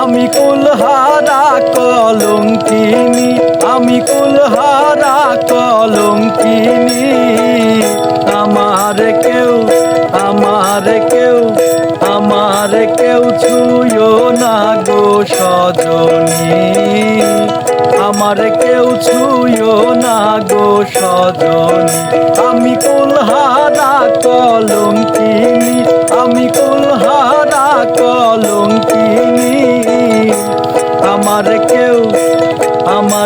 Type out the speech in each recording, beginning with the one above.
আমি কুলহারা কলঙ্কিনী, আমি কুলহারা কলঙ্কিনী। আমার কেউ আমার কেউ আমার কেউ ছুঁয়ো না গো সজনী। আমার কেউ ছুঁয়ো না গো সজনী। আমি কুলহারা কলঙ্কিনী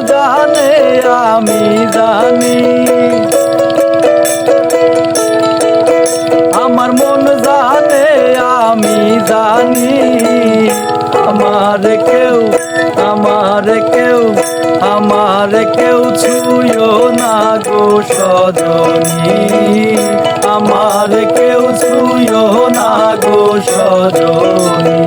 জানে আমি জানি। আমার মন জানে আমি জানি। আমার কেউ আমার কেউ আমার কেউ ছুঁয়ো না গো সজনী। আমার কেউ ছুঁয়ো না গো সজনী।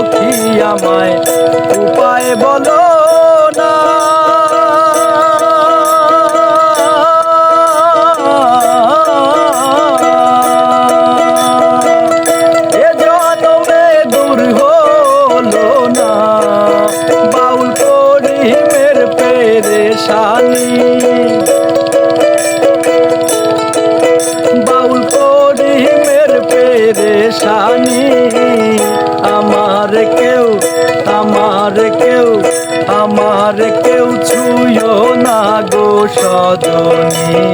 সখী আমায় উপায় বলো? সজনী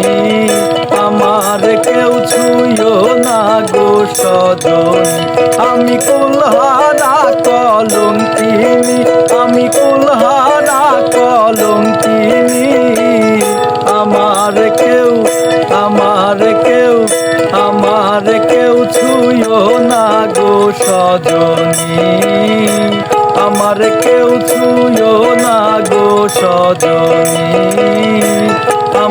আমার কেউ ছুঁয়ো না গো সজনী আমি কুলহারা কলঙ্কিনী, আমি কুলহারা কলঙ্কিনী। আমার কেউ আমার কেউ আমার কেউ ছুঁয়ো না গো সজনী আমার কেউ ছুঁয়ো না গো সজনী